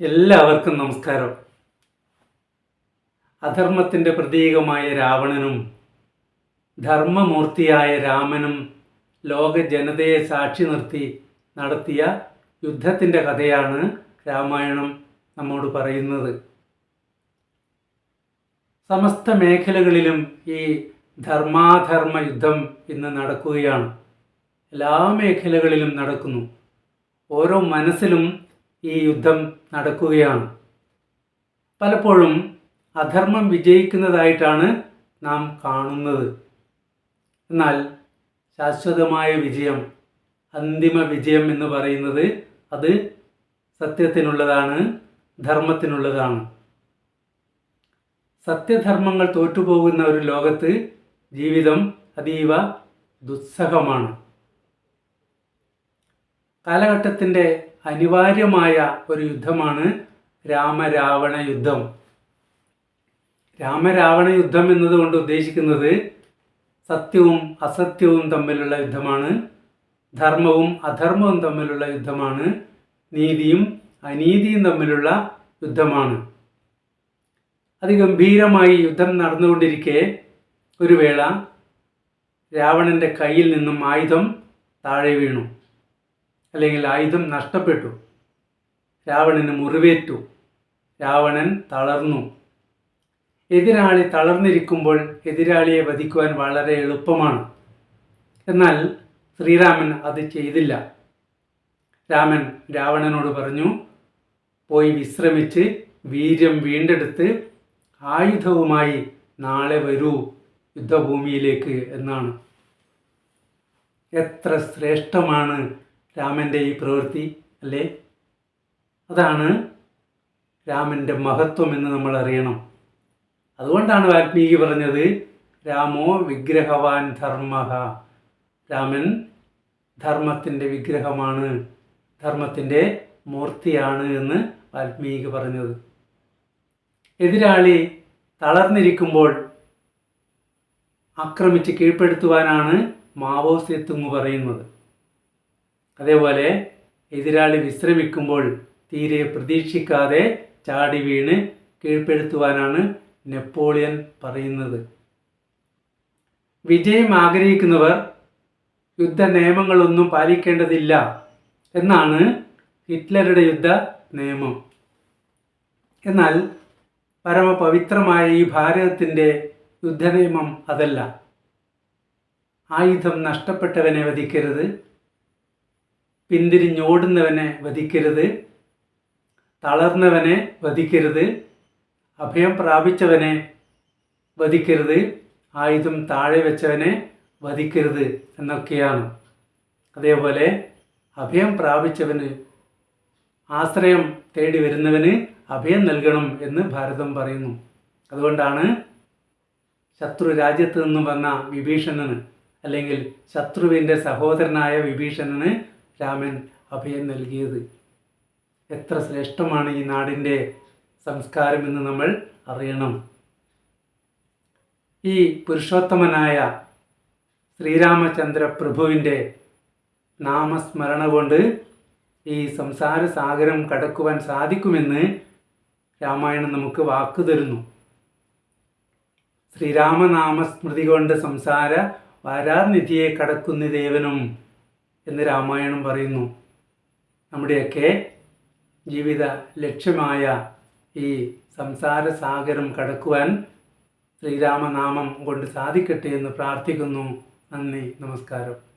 എല്ലാവർക്കും നമസ്കാരം. അധർമ്മത്തിന്റെ പ്രതീകമായ രാവണനും ധർമ്മമൂർത്തിയായ രാമനും ലോക ജനതയെ സാക്ഷി നിർത്തി നടത്തിയ യുദ്ധത്തിന്റെ കഥയാണ് രാമായണം നമ്മോട് പറയുന്നത്. സമസ്ത മേഖലകളിലും ഈ ധർമാധർമ്മ യുദ്ധം ഇന്ന് നടക്കുകയാണ്. എല്ലാ മേഖലകളിലും നടക്കുന്നു. ഓരോ മനസ്സിലും ഈ യുദ്ധം നടക്കുകയാണ്. പലപ്പോഴും അധർമ്മം വിജയിക്കുന്നതായിട്ടാണ് നാം കാണുന്നത്. എന്നാൽ ശാശ്വതമായ വിജയം അന്തിമ വിജയം എന്ന് പറയുന്നത് അത് സത്യത്തിനുള്ളതാണ് ധർമ്മത്തിനുള്ളതാണ്. സത്യധർമ്മങ്ങൾ തോറ്റുപോകുന്ന ഒരു ലോകത്ത് ജീവിതം അതീവ ദുസ്സഹമാണ്. കാലഘട്ടത്തിന്റെ അനിവാര്യമായ ഒരു യുദ്ധമാണ് രാമരാവണ യുദ്ധം. രാമരാവണ യുദ്ധം എന്നതുകൊണ്ട് ഉദ്ദേശിക്കുന്നത് സത്യവും അസത്യവും തമ്മിലുള്ള യുദ്ധമാണ്. ധർമ്മവും അധർമ്മവും തമ്മിലുള്ള യുദ്ധമാണ്. നീതിയും അനീതിയും തമ്മിലുള്ള യുദ്ധമാണ്. അതിഗംഭീരമായി യുദ്ധം നടന്നുകൊണ്ടിരിക്കെ ഒരു വേള രാവണന്റെ കയ്യിൽ നിന്നും ആയുധം താഴെ വീണു. അല്ലെങ്കിൽ ആയുധം നഷ്ടപ്പെട്ടു. രാവണന് മുറിവേറ്റു. രാവണൻ തളർന്നു. എതിരാളി തളർന്നിരിക്കുമ്പോൾ എതിരാളിയെ വധിക്കുവാൻ വളരെ എളുപ്പമാണ്. എന്നാൽ ശ്രീരാമൻ അത് ചെയ്തില്ല. രാമൻ രാവണനോട് പറഞ്ഞു പോയി വിശ്രമിച്ച് വീര്യം വീണ്ടെടുത്ത് ആയുധവുമായി നാളെ വരൂ യുദ്ധഭൂമിയിലേക്ക് എന്നാണ്. എത്ര ശ്രേഷ്ഠമാണ് രാമന്റെ ഈ പ്രവൃത്തി അല്ലേ? അതാണ് രാമന്റെ മഹത്വം എന്ന് നമ്മൾ അറിയണം. അതുകൊണ്ടാണ് വാൽമീകി പറഞ്ഞത് രാമോ വിഗ്രഹവാൻ ധർമ്മ രാമൻ ധർമ്മത്തിന്റെ വിഗ്രഹമാണ് ധർമ്മത്തിന്റെ മൂർത്തിയാണ് എന്ന് വാൽമീകി പറഞ്ഞത്. എതിരാളി തളർന്നിരിക്കുമ്പോൾ ആക്രമിച്ച് കീഴ്പ്പെടുത്തുവാനാണ് മാവോസ് തുങ്ങ് പറയുന്നത്. അതേപോലെ എതിരാളി വിശ്രമിക്കുമ്പോൾ തീരെ പ്രതീക്ഷിക്കാതെ ചാടി വീണ് കീഴ്പ്പെടുത്തുവാനാണ് നെപ്പോളിയൻ പറയുന്നത്. വിജയം ആഗ്രഹിക്കുന്നവർ യുദ്ധ നിയമങ്ങളൊന്നും പാലിക്കേണ്ടതില്ല എന്നാണ് ഹിറ്റ്ലറുടെ യുദ്ധ നിയമം എന്നാൽ പരമപവിത്രമായ ഈ ഭാരതത്തിന്റെ യുദ്ധനിയമം അതല്ല. ആയുധം നഷ്ടപ്പെട്ടവനെ വധിക്കരുത്. പിന്തിരിഞ്ഞോടുന്നവനെ വധിക്കരുത് തളർന്നവനെ വധിക്കരുത് അഭയം പ്രാപിച്ചവനെ വധിക്കരുത് ആയുധം താഴെ വെച്ചവനെ വധിക്കരുത് എന്നൊക്കെയാണ്. അതേപോലെ അഭയം പ്രാപിച്ചവന് ആശ്രയം തേടി വരുന്നവന് അഭയം നൽകണം എന്ന് ഭാരതം പറയുന്നു. അതുകൊണ്ടാണ് ശത്രു രാജ്യത്ത് നിന്നും വന്ന വിഭീഷണന് അല്ലെങ്കിൽ ശത്രുവിന്റെ സഹോദരനായ വിഭീഷണന് രാമൻ അഭയം നൽകിയത്. എത്ര ശ്രേഷ്ഠമാണ് ഈ നാടിന്റെ സംസ്കാരം എന്ന് നമ്മൾ അറിയണം. ഈ പുരുഷോത്തമനായ ശ്രീരാമചന്ദ്ര പ്രഭുവിന്റെ നാമസ്മരണ കൊണ്ട് ഈ സംസാര സാഗരം കടക്കുവാൻ സാധിക്കുമെന്ന് രാമായണം നമുക്ക് വാക്ക് തരുന്നു. ശ്രീരാമനാമസ്മൃതി കൊണ്ട് സംസാര വാരാനിധിയെ കടക്കുന്ന ദേവനും എന്ന് രാമായണം പറയുന്നു. നമ്മുടെയൊക്കെ ജീവിത ലക്ഷ്യമായ ഈ സംസാര സാഗരം കടക്കുവാൻ ശ്രീരാമനാമം കൊണ്ട് സാധിക്കട്ടെ എന്ന് പ്രാർത്ഥിക്കുന്നു. നന്ദി നമസ്കാരം.